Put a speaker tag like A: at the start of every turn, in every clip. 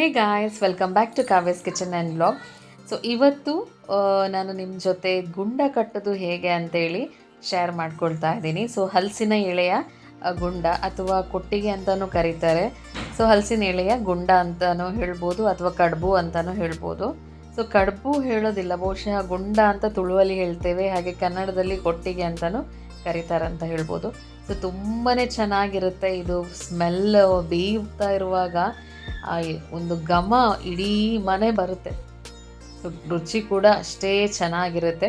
A: Hey guys welcome back to Kavya's kitchen and blog so ಇವತ್ತು ನಾನು ನಿಮ್ಮ ಜೊತೆ ಗುಂಡ ಕಟ್ಟೋದು ಹೇಗೆ ಅಂತೇಳಿ ಶೇರ್ ಮಾಡ್ಕೊಳ್ತಾ ಇದ್ದೀನಿ. ಸೊ ಹಲಸಿನ ಎಳೆಯ ಗುಂಡ ಅಥವಾ ಕೊಟ್ಟಿಗೆ ಅಂತಲೂ ಕರೀತಾರೆ. ಸೊ ಹಲಸಿನ ಎಳೆಯ, ಗುಂಡ ಅಂತಲೂ ಹೇಳ್ಬೋದು ಅಥವಾ ಕಡುಬು ಅಂತಲೂ ಹೇಳ್ಬೋದು. ಸೊ ಕಡುಬು ಹೇಳೋದಿಲ್ಲ, ಬಹುಶಃ ಗುಂಡ ಅಂತ ತುಳುವಲ್ಲಿ ಹೇಳ್ತೇವೆ, ಹಾಗೆ ಕನ್ನಡದಲ್ಲಿ ಕೊಟ್ಟಿಗೆ ಅಂತಲೂ ಕರೀತಾರೆ ಅಂತ ಹೇಳ್ಬೋದು. ಸೊ ತುಂಬಾ ಚೆನ್ನಾಗಿರುತ್ತೆ ಇದು ಸ್ಮೆಲ್ ಬೇಯ್ತಾ ಇರುವಾಗ. ಆ ಒಂದು ಘಮ ಇಡೀ ಮನೆ ಬರುತ್ತೆ. ರುಚಿ ಕೂಡ ಅಷ್ಟೇ ಚೆನ್ನಾಗಿರುತ್ತೆ.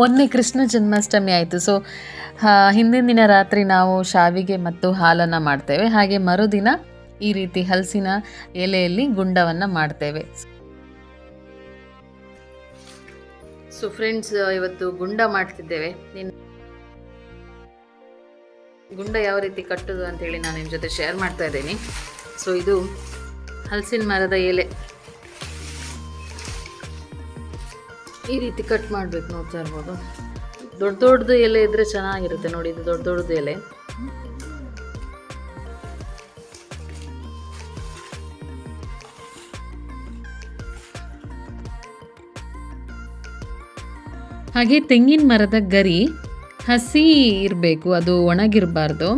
A: ಮೊನ್ನೆ ಕೃಷ್ಣ ಜನ್ಮಾಷ್ಟಮಿ ಆಯಿತು. ಸೊ ಹಿಂದಿನ ದಿನ ರಾತ್ರಿ ನಾವು ಶಾವಿಗೆ ಮತ್ತು ಹಾಲನ್ನು ಮಾಡ್ತೇವೆ. ಹಾಗೆ ಮರುದಿನ ಈ ರೀತಿ ಹಲಸಿನ ಎಲೆಯಲ್ಲಿ ಗುಂಡವನ್ನು ಮಾಡ್ತೇವೆ. ಸೊ ಫ್ರೆಂಡ್ಸ್ ಇವತ್ತು ಗುಂಡ ಮಾಡ್ತಿದ್ದೇವೆ. ಗುಂಡ ಯಾವ ರೀತಿ ಕಟ್ಟೋದು ಅಂತೇಳಿ ನಾನು ನಿಮ್ಮ ಜೊತೆ ಶೇರ್ ಮಾಡ್ತಾ ಇದ್ದೀನಿ. ಸೊ ಇದು ಹಲಸಿನ ಮರದ ಎಲೆ. ಈ ರೀತಿ ಕಟ್ ಮಾಡಬೇಕು ನೋಡ್ತಾ ಇರ್ಬೋದು. ದೊಡ್ಡ ದೊಡ್ಡದು ಎಲೆ ಇದ್ರೆ ಚೆನ್ನಾಗಿರುತ್ತೆ ನೋಡಿ, ಇದು ದೊಡ್ಡ ದೊಡ್ಡದು ಎಲೆ. ಹಾಗೆ ತೆಂಗಿನ ಮರದ ಗರಿ ಹಸಿ ಇರಬೇಕು, ಅದು ಒಣಗಿರಬಾರ್ದು.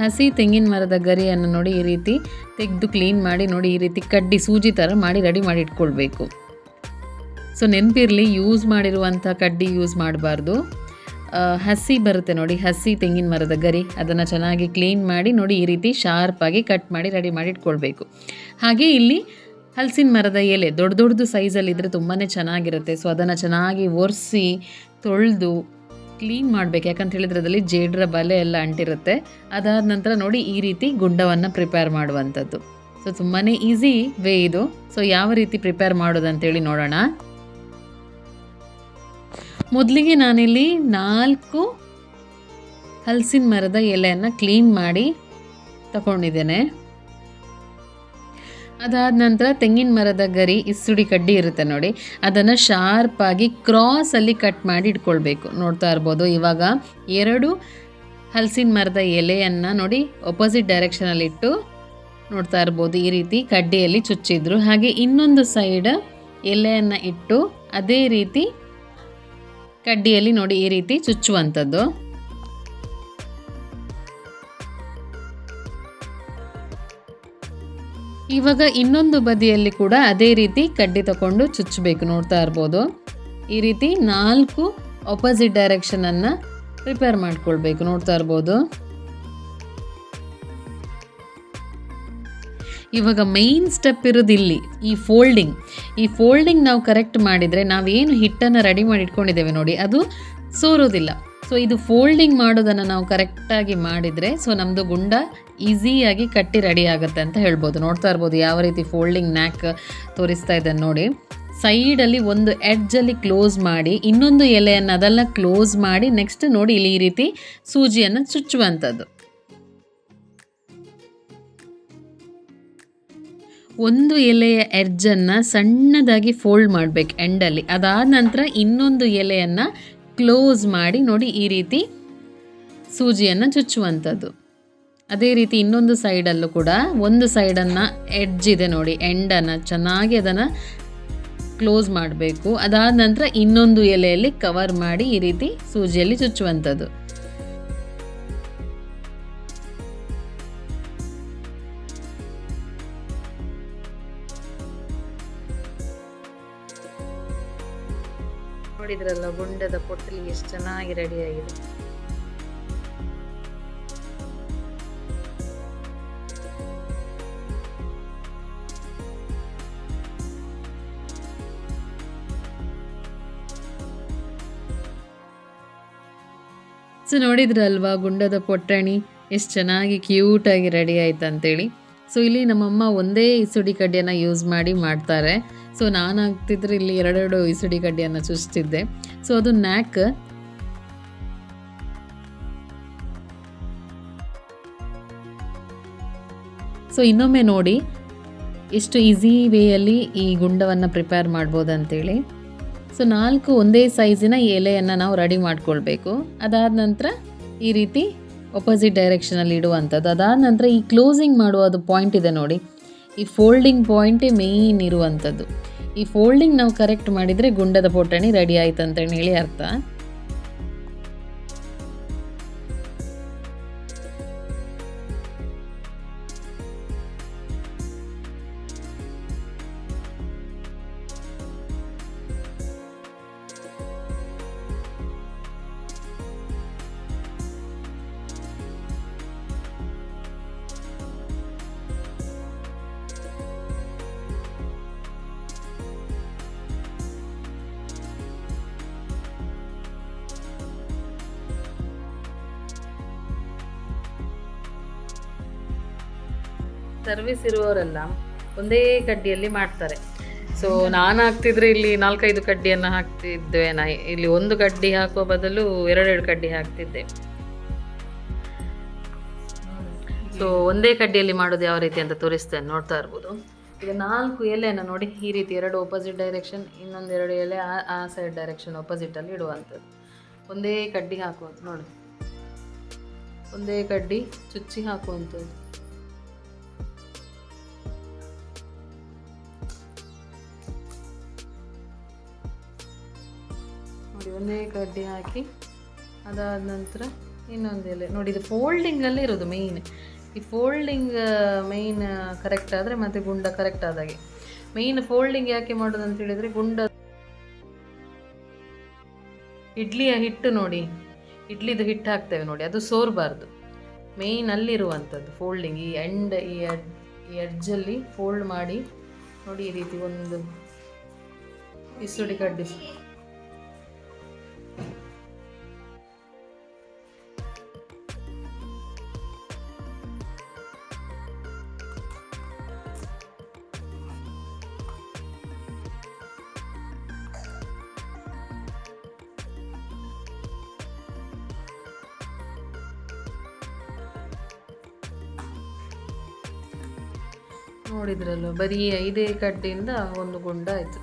A: ಹಸಿ ತೆಂಗಿನ ಮರದ ಗರಿಯನ್ನು ನೋಡಿ ಈ ರೀತಿ ತೆಗೆದು ಕ್ಲೀನ್ ಮಾಡಿ ನೋಡಿ ಈ ರೀತಿ ಕಡ್ಡಿ ಸೂಜಿ ಥರ ಮಾಡಿ ರೆಡಿ ಮಾಡಿ ಇಟ್ಕೊಳ್ಬೇಕು. ಸೊ ನೆನಪಿರಲಿ ಯೂಸ್ ಮಾಡಿರುವಂಥ ಕಡ್ಡಿ ಯೂಸ್ ಮಾಡಬಾರ್ದು. ಹಸಿ ಬರುತ್ತೆ ನೋಡಿ, ಹಸಿ ತೆಂಗಿನ ಮರದ ಗರಿ. ಅದನ್ನು ಚೆನ್ನಾಗಿ ಕ್ಲೀನ್ ಮಾಡಿ ನೋಡಿ ಈ ರೀತಿ ಶಾರ್ಪಾಗಿ ಕಟ್ ಮಾಡಿ ರೆಡಿ ಮಾಡಿ ಇಟ್ಕೊಳ್ಬೇಕು. ಹಾಗೆ ಇಲ್ಲಿ ಹಲಸಿನ ಮರದ ಎಲೆ ದೊಡ್ಡ ದೊಡ್ಡದು ಸೈಜಲ್ಲಿದ್ದರೆ ತುಂಬಾ ಚೆನ್ನಾಗಿರುತ್ತೆ. ಸೊ ಅದನ್ನು ಚೆನ್ನಾಗಿ ಒರೆಸಿ, ತೊಳೆದು ಕ್ಲೀನ್ ಮಾಡಬೇಕು. ಯಾಕಂತ ಹೇಳಿದ್ರೆ ಅದರಲ್ಲಿ ಜೇಡ್ರ ಬಲೆ ಎಲ್ಲ ಅಂಟಿರುತ್ತೆ. ಅದಾದ ನಂತರ ನೋಡಿ ಈ ರೀತಿ ಗುಂಡವನ್ನು ಪ್ರಿಪೇರ್ ಮಾಡುವಂಥದ್ದು. ಸೊ ತುಂಬಾ ಈಸಿ ವೇ ಇದು. ಸೊ ಯಾವ ರೀತಿ ಪ್ರಿಪೇರ್ ಮಾಡೋದಂತೇಳಿ ನೋಡೋಣ. ಮೊದಲಿಗೆ ನಾನಿಲ್ಲಿ ನಾಲ್ಕು ಹಲಸಿನ ಮರದ ಎಲೆಯನ್ನು ಕ್ಲೀನ್ ಮಾಡಿ ತಗೊಂಡಿದ್ದೇನೆ ಅದಾದ ನಂತರ ತೆಂಗಿನ ಮರದ ಗರಿ ಇಸುಡಿ ಕಡ್ಡಿ ಇರುತ್ತೆ ನೋಡಿ. ಅದನ್ನು ಶಾರ್ಪಾಗಿ ಕ್ರಾಸಲ್ಲಿ ಕಟ್ ಮಾಡಿ ಇಟ್ಕೊಳ್ಬೇಕು. ನೋಡ್ತಾ ಇರ್ಬೋದು, ಇವಾಗ ಎರಡು ಹಲಸಿನ ಮರದ ಎಲೆಯನ್ನು ನೋಡಿ ಒಪೋಸಿಟ್ ಡೈರೆಕ್ಷನಲ್ಲಿ ಇಟ್ಟು ನೋಡ್ತಾ ಇರ್ಬೋದು, ಈ ರೀತಿ ಕಡ್ಡಿಯಲ್ಲಿ ಚುಚ್ಚಿದ್ರು. ಹಾಗೆ ಇನ್ನೊಂದು ಸೈಡ್ ಎಲೆಯನ್ನು ಇಟ್ಟು ಅದೇ ರೀತಿ ಕಡ್ಡಿಯಲ್ಲಿ ನೋಡಿ ಈ ರೀತಿ ಚುಚ್ಚುವಂಥದ್ದು. ಇವಾಗ ಇನ್ನೊಂದು ಬದಿಯಲ್ಲಿ ಕೂಡ ಅದೇ ರೀತಿ ಕಡ್ಡಿ ತಗೊಂಡು ಚುಚ್ಚಬೇಕು ನೋಡ್ತಾ ಇರ್ಬೋದು. ಈ ರೀತಿ ನಾಲ್ಕು ಆಪೋಸಿಟ್ ಡೈರೆಕ್ಷನನ್ನು ಪ್ರಿಪೇರ್ ಮಾಡ್ಕೊಳ್ಬೇಕು ನೋಡ್ತಾ ಇರ್ಬೋದು. ಇವಾಗ ಮೈನ್ ಸ್ಟೆಪ್ ಇರೋದು ಇಲ್ಲಿ, ಈ ಫೋಲ್ಡಿಂಗ್ ಈ ಫೋಲ್ಡಿಂಗ್ ನಾವು ಕರೆಕ್ಟ್ ಮಾಡಿದರೆ ನಾವೇನು ಹಿಟ್ಟನ್ನು ರೆಡಿ ಮಾಡಿ ಇಟ್ಕೊಂಡಿದ್ದೇವೆ ನೋಡಿ, ಅದು ಸೋರೋದಿಲ್ಲ. ಸೊ ಇದು ಫೋಲ್ಡಿಂಗ್ ಮಾಡೋದನ್ನು ನಾವು ಕರೆಕ್ಟಾಗಿ ಮಾಡಿದರೆ ಸೊ ನಮ್ಮದು ಗುಂಡ ಈಸಿಯಾಗಿ ಕಟ್ಟಿ ರೆಡಿ ಆಗುತ್ತೆ ಅಂತ ಹೇಳ್ಬೋದು. ನೋಡ್ತಾ ಇರ್ಬೋದು ಯಾವ ರೀತಿ ಫೋಲ್ಡಿಂಗ್ ನ್ಯಾಕ್ ತೋರಿಸ್ತಾ ಇದ್ದಾನೆ ನೋಡಿ. ಸೈಡಲ್ಲಿ ಒಂದು ಎಡ್ಜಲ್ಲಿ ಕ್ಲೋಸ್ ಮಾಡಿ, ಇನ್ನೊಂದು ಎಲೆಯನ್ನು ಅದೆಲ್ಲ ಕ್ಲೋಸ್ ಮಾಡಿ ನೆಕ್ಸ್ಟ್ ನೋಡಿ ಇಲ್ಲಿ ಈ ರೀತಿ ಸೂಜಿಯನ್ನು ಚುಚ್ಚುವಂಥದ್ದು. ಒಂದು ಎಲೆಯ ಎಡ್ಜನ್ನು ಸಣ್ಣದಾಗಿ ಫೋಲ್ಡ್ ಮಾಡಬೇಕು ಎಂಡಲ್ಲಿ ಅದಾದ ನಂತರ ಇನ್ನೊಂದು ಎಲೆಯನ್ನು ಕ್ಲೋಸ್ ಮಾಡಿ ನೋಡಿ ಈ ರೀತಿ ಸೂಜಿಯನ್ನು ಚುಚ್ಚುವಂಥದ್ದು. ಅದೇ ರೀತಿ ಇನ್ನೊಂದು ಸೈಡಲ್ಲೂ ಕೂಡ ಒಂದು ಸೈಡನ್ನು ಎಡ್ಜ್ ಇದೆ ನೋಡಿ ಎಂಡನ್ನು ಚೆನ್ನಾಗಿ ಅದನ್ನು ಕ್ಲೋಸ್ ಮಾಡಬೇಕು. ಅದಾದ ನಂತರ ಇನ್ನೊಂದು ಎಲೆಯಲ್ಲಿ ಕವರ್ ಮಾಡಿ ಈ ರೀತಿ ಸೂಜಿಯಲ್ಲಿ ಚುಚ್ಚುವಂಥದ್ದು. ನೋಡಿದ್ರಲ್ಲ, ಗುಂಡದ ಪೊಟ್ಟಲಿ ಎಷ್ಟು ಚೆನ್ನಾಗಿ ರೆಡಿಯಾಗಿದೆ ಸೊ ನೋಡಿದ್ರಲ್ವಾ, ಗುಂಡದ ಪೊಟ್ಟಣಿ ಎಷ್ಟು ಚೆನ್ನಾಗಿ ಕ್ಯೂಟಾಗಿ ರೆಡಿ ಆಯ್ತು ಅಂತೇಳಿ ಸೊ ಇಲ್ಲಿ ನಮ್ಮಮ್ಮ ಒಂದೇ ಇಸುಡಿ ಕಡ್ಡಿಯನ್ನು ಯೂಸ್ ಮಾಡಿ ಮಾಡ್ತಾರೆ. ಸೊ ನಾನು ಆಗ್ತಿದ್ರೆ ಇಲ್ಲಿ ಎರಡೆರಡು ಇಸುಡಿ ಕಡ್ಡಿಯನ್ನು ಚುಚ್ತಿದ್ದೆ. ಸೊ ಅದು ನ್ಯಾಕ್ ಸೊ ಇನ್ನೊಮ್ಮೆ ನೋಡಿ ಎಷ್ಟು ಈಸಿ ವೇಯಲ್ಲಿ ಈ ಗುಂಡವನ್ನು ಪ್ರಿಪೇರ್ ಮಾಡ್ಬೋದು ಅಂತೇಳಿ ಸೊ ನಾಲ್ಕು ಒಂದೇ ಸೈಜಿನ ಎಲೆಯನ್ನು ನಾವು ರೆಡಿ ಮಾಡ್ಕೊಳ್ಬೇಕು. ಅದಾದ ನಂತರ ಈ ರೀತಿ ಅಪೋಸಿಟ್ ಡೈರೆಕ್ಷನಲ್ಲಿ ಇಡುವಂಥದ್ದು. ಅದಾದ ನಂತರ ಈ ಕ್ಲೋಸಿಂಗ್ ಮಾಡುವ ಅದು ಪಾಯಿಂಟ್ ಇದೆ ನೋಡಿ. ಈ ಫೋಲ್ಡಿಂಗ್ ಪಾಯಿಂಟೇ ಮೇಯ್ನ್ ಇರುವಂಥದ್ದು. ಈ ಫೋಲ್ಡಿಂಗ್ ನಾವು ಕರೆಕ್ಟ್ ಮಾಡಿದರೆ ಗುಂಡದ ಪೋಟಣಿ ರೆಡಿ ಆಯ್ತು ಅಂತೇಳಿ ಹೇಳಿ ಅರ್ಥ. ಸರ್ವಿಸ್ ಇರುವವರೆಲ್ಲ ಒಂದೇ ಕಡ್ಡಿಯಲ್ಲಿ ಮಾಡ್ತಾರೆ. ಸೊ ನಾನು ಹಾಕ್ತಿದ್ರೆ ಇಲ್ಲಿ ನಾಲ್ಕೈದು ಕಡ್ಡಿಯನ್ನು ಹಾಕ್ತಿದ್ದೆ. ನಾ ಇಲ್ಲಿ ಒಂದು ಕಡ್ಡಿ ಹಾಕುವ ಬದಲು ಎರಡೆರಡು ಕಡ್ಡಿ ಹಾಕ್ತಿದ್ದೆ. ಸೊ ಒಂದೇ ಕಡ್ಡಿಯಲ್ಲಿ ಮಾಡೋದು ಯಾವ ರೀತಿ ಅಂತ ತೋರಿಸ್ತೇನೆ, ನೋಡ್ತಾ ಇರ್ಬೋದು. ಈಗ ನಾಲ್ಕು ಎಲೆಯನ್ನು ನೋಡಿ, ಈ ರೀತಿ ಎರಡು ಒಪೋಸಿಟ್ ಡೈರೆಕ್ಷನ್ ಇನ್ನೊಂದು ಎರಡು ಎಲೆ ಆ ಆ ಸೈಡ್ ಡೈರೆಕ್ಷನ್ ಒಪೋಸಿಟಲ್ಲಿ ಇಡುವಂಥದ್ದು. ಒಂದೇ ಕಡ್ಡಿ ಹಾಕುವಂಥ ನೋಡಿ. ಒಂದೇ ಕಡ್ಡಿ ಚುಚ್ಚಿ ಹಾಕುವಂಥದ್ದು. ಒಂದೇ ಕಡ್ಡಿ ಹಾಕಿ ಅದಾದ ನಂತರ ಇನ್ನೊಂದು ಎಲೆ. ನೋಡಿ, ಇದು ಫೋಲ್ಡಿಂಗಲ್ಲೇ ಇರೋದು ಮೇಯ್ನ್ ಈ ಫೋಲ್ಡಿಂಗ್ ಮೇಯ್ನ್ ಕರೆಕ್ಟ್ ಆದರೆ ಮತ್ತೆ ಗುಂಡ ಕರೆಕ್ಟ್ ಆದಾಗೆ ಮೇಯ್ನ್ ಫೋಲ್ಡಿಂಗ್ ಯಾಕೆ ಮಾಡೋದು ಅಂತ ಹೇಳಿದರೆ ಗುಂಡ ಇಡ್ಲಿಯ ಹಿಟ್ಟು ನೋಡಿ. ಇಡ್ಲಿದು ಹಿಟ್ಟು ಹಾಕ್ತೇವೆ ನೋಡಿ, ಅದು ಸೋರ್ಬಾರ್ದು. ಮೇಯ್ನ್ ಅಲ್ಲಿರುವಂಥದ್ದು ಫೋಲ್ಡಿಂಗ್ ಈ ಎಂಡ್ ಈ ಈ ಎಡ್ಜಲ್ಲಿ ಫೋಲ್ಡ್ ಮಾಡಿ ನೋಡಿ ಈ ರೀತಿ ಒಂದು ಇಸುಡಿ ಕಡ್ಡಿ. ನೋಡಿದ್ರಲ್ಲ, ಬರೀ ಐದೇ ಕಡ್ಡಿಯಿಂದ ಒಂದು ಗುಂಡ ಆಯಿತು.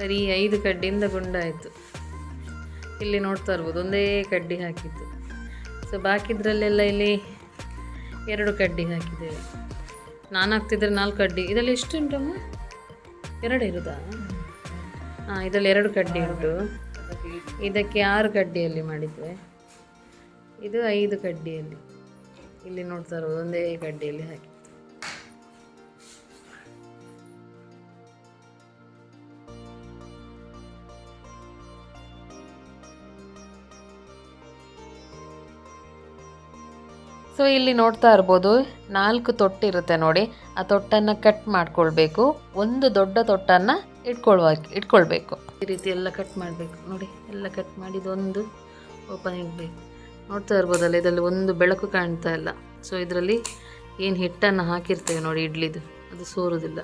A: ಬರೀ ಐದು ಕಡ್ಡಿಯಿಂದ ಗುಂಡ ಆಯಿತು. ಇಲ್ಲಿ ನೋಡ್ತಾ ಇರ್ಬೋದು, ಒಂದೇ ಕಡ್ಡಿ ಹಾಕಿದ್ದು ಸೊ ಬಾಕಿದ್ರಲ್ಲೆಲ್ಲ ಇಲ್ಲಿ ಎರಡು ಕಡ್ಡಿ ಹಾಕಿದ್ದೇವೆ. ನಾನು ಹಾಕ್ತಿದ್ರೆ ನಾಲ್ಕು ಕಡ್ಡಿ. ಇದರಲ್ಲಿ ಎಷ್ಟು ಉಂಟಮ್ಮ ಎರಡು ಇರುದಾ? ಹಾಂ, ಇದರಲ್ಲಿ ಎರಡು ಕಡ್ಡಿ ಉಂಟು. ಇದಕ್ಕೆ ಆರು ಕಡ್ಡಿಯಲ್ಲಿ ಮಾಡಿದ್ದೆ. ಇದು ಐದು ಕಡ್ಡಿಯಲ್ಲಿ. ಇಲ್ಲಿ ನೋಡ್ತಾ ಇರೋದು ಒಂದೇ ಗಡ್ಡೆಯಲ್ಲಿ ಹಾಕಿ. ಸೊ ಇಲ್ಲಿ ನೋಡ್ತಾ ಇರ್ಬೋದು, ನಾಲ್ಕು ತೊಟ್ಟಿರುತ್ತೆ ನೋಡಿ. ಆ ತೊಟ್ಟನ್ನು ಕಟ್ ಮಾಡ್ಕೊಳ್ಬೇಕು. ಒಂದು ದೊಡ್ಡ ತೊಟ್ಟನ್ನು ಇಟ್ಕೊಳ್ವಾ, ಇಟ್ಕೊಳ್ಬೇಕು. ಈ ರೀತಿ ಎಲ್ಲ ಕಟ್ ಮಾಡಬೇಕು. ನೋಡಿ, ಎಲ್ಲ ಕಟ್ ಮಾಡಿದೊಂದು ಓಪನ್ ಇಡಬೇಕು ನೋಡ್ತಾ ಇರ್ಬೋದಲ್ಲ, ಇದರಲ್ಲಿ ಒಂದು ಬೆಳಕು ಕಾಣ್ತಾ ಇಲ್ಲ. ಸೊ ಇದರಲ್ಲಿ ಏನು ಹಿಟ್ಟನ್ನು ಹಾಕಿರ್ತೇವೆ ನೋಡಿ, ಇಡ್ಲಿದು. ಅದು ಸೋರುವುದಿಲ್ಲ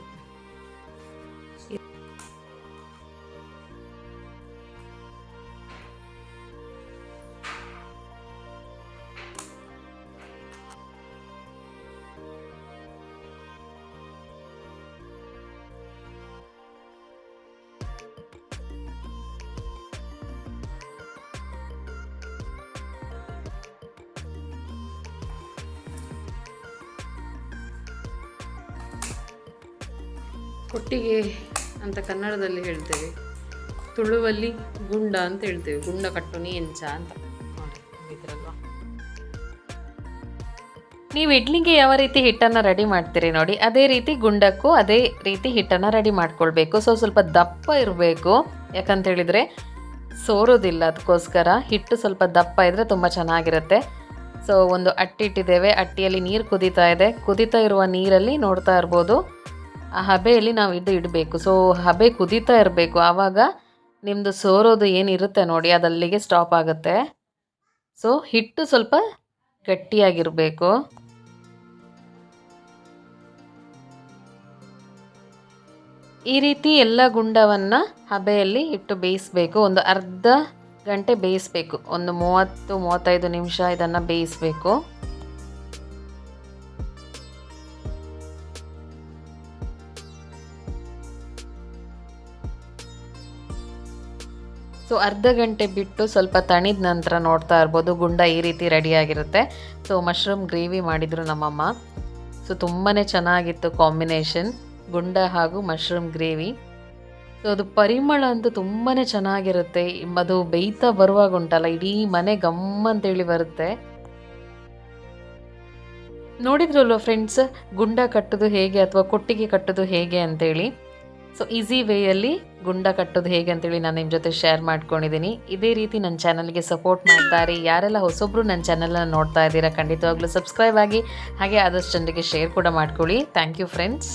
A: ಕೊಟ್ಟಿಗೆ ಅಂತ ಕನ್ನಡದಲ್ಲಿ ಹೇಳ್ತೇವೆ. ತುಳುವಲ್ಲಿ ಗುಂಡ ಅಂತ ಹೇಳ್ತೇವೆ. ಗುಂಡ ಕಟ್ಟು ನೀಂಚ ಅಂತ. ನೋಡಿ ನೀವು ಇಡ್ಲಿಗೆ ಯಾವ ರೀತಿ ಹಿಟ್ಟನ್ನು ರೆಡಿ ಮಾಡ್ತೀರಿ ನೋಡಿ, ಅದೇ ರೀತಿ ಗುಂಡಕ್ಕೂ ಅದೇ ರೀತಿ ಹಿಟ್ಟನ್ನು ರೆಡಿ ಮಾಡ್ಕೊಳ್ಬೇಕು. ಸೊ, ಸ್ವಲ್ಪ ದಪ್ಪ ಇರಬೇಕು. ಯಾಕಂತ ಹೇಳಿದರೆ ಸೋರೋದಿಲ್ಲ ಅದಕ್ಕೋಸ್ಕರ. ಹಿಟ್ಟು ಸ್ವಲ್ಪ ದಪ್ಪ ಇದ್ದರೆ ತುಂಬ ಚೆನ್ನಾಗಿರುತ್ತೆ. ಸೊ, ಒಂದು ಅಟ್ಟಿ ಇಟ್ಟಿದ್ದೇವೆ ಅಟ್ಟಿಯಲ್ಲಿ ನೀರು ಕುದೀತಾ ಇದೆ. ಕುದೀತಾ ಇರುವ ನೀರಲ್ಲಿ ನೋಡ್ತಾ ಇರ್ಬೋದು. ಆ ಹಬೆಯಲ್ಲಿ ನಾವು ಇದು ಇಡಬೇಕು. ಸೊ ಹಬೆ ಕುದೀತಾ ಇರಬೇಕು. ಆವಾಗ ನಿಮ್ಮದು ಸೋರೋದು ಏನಿರುತ್ತೆ ನೋಡಿ, ಅದಲ್ಲಿಗೆ ಸ್ಟಾಪ್ ಆಗುತ್ತೆ. ಸೊ ಹಿಟ್ಟು ಸ್ವಲ್ಪ ಗಟ್ಟಿಯಾಗಿರಬೇಕು. ಈ ರೀತಿ ಎಲ್ಲ ಗುಂಡವನ್ನು ಹಬೆಯಲ್ಲಿ ಇಟ್ಟು ಬೇಯಿಸಬೇಕು. ಒಂದು ಅರ್ಧ ಗಂಟೆ ಬೇಯಿಸಬೇಕು. ಒಂದು ಮೂವತ್ತು, ಮೂವತ್ತೈದು ನಿಮಿಷ ಇದನ್ನು ಬೇಯಿಸಬೇಕು. ಸೊ ಅರ್ಧ ಗಂಟೆ ಬಿಟ್ಟು ಸ್ವಲ್ಪ ತಣಿದ ನಂತರ ನೋಡ್ತಾ ಇರ್ಬೋದು, ಗುಂಡ ಈ ರೀತಿ ರೆಡಿಯಾಗಿರುತ್ತೆ ಸೊ ಮಶ್ರೂಮ್ ಗ್ರೇವಿ ಮಾಡಿದರು ನಮ್ಮಮ್ಮ. ಸೊ ತುಂಬಾ ಚೆನ್ನಾಗಿತ್ತು ಕಾಂಬಿನೇಷನ್ ಗುಂಡ ಹಾಗೂ ಮಶ್ರೂಮ್ ಗ್ರೇವಿ ಸೊ ಅದು ಪರಿಮಳ ಅಂತೂ ತುಂಬಾ ಚೆನ್ನಾಗಿರುತ್ತೆ. ಅದು ಬೇಯ್ತಾ ಬರುವಾಗ ಉಂಟಲ್ಲ, ಇಡೀ ಮನೆ ಗಮ್ ಅಂತೇಳಿ ಬರುತ್ತೆ. ನೋಡಿದ್ರಲ್ವ ಫ್ರೆಂಡ್ಸ್ ಗುಂಡ ಕಟ್ಟೋದು ಹೇಗೆ ಅಥವಾ ಕೊಟ್ಟಿಗೆ ಕಟ್ಟೋದು ಹೇಗೆ ಅಂತೇಳಿ? ಸೊ ಈಸಿ ವೇಯಲ್ಲಿ ಗುಂಡ ಕಟ್ಟೋದು ಹೇಗೆ ಅಂತೇಳಿ ನಾನು ನಿಮ್ಮ ಜೊತೆ ಶೇರ್ ಮಾಡ್ಕೊಂಡಿದ್ದೀನಿ ಇದೇ ರೀತಿ ನನ್ನ ಚಾನಲ್ಗೆ ಸಪೋರ್ಟ್ ಮಾಡ್ತಾರೆ. ಯಾರೆಲ್ಲ ಹೊಸೊಬ್ಬರು ನನ್ನ ಚಾನಲ್ನ ನೋಡ್ತಾ ಇದ್ದೀರಾ ಖಂಡಿತವಾಗ್ಲೂ ಸಬ್ಸ್ಕ್ರೈಬ್ ಆಗಿ ಹಾಗೆ ಆದಷ್ಟು ಜನರಿಗೆ ಶೇರ್ ಕೂಡ ಮಾಡ್ಕೊಳ್ಳಿ. Thank you friends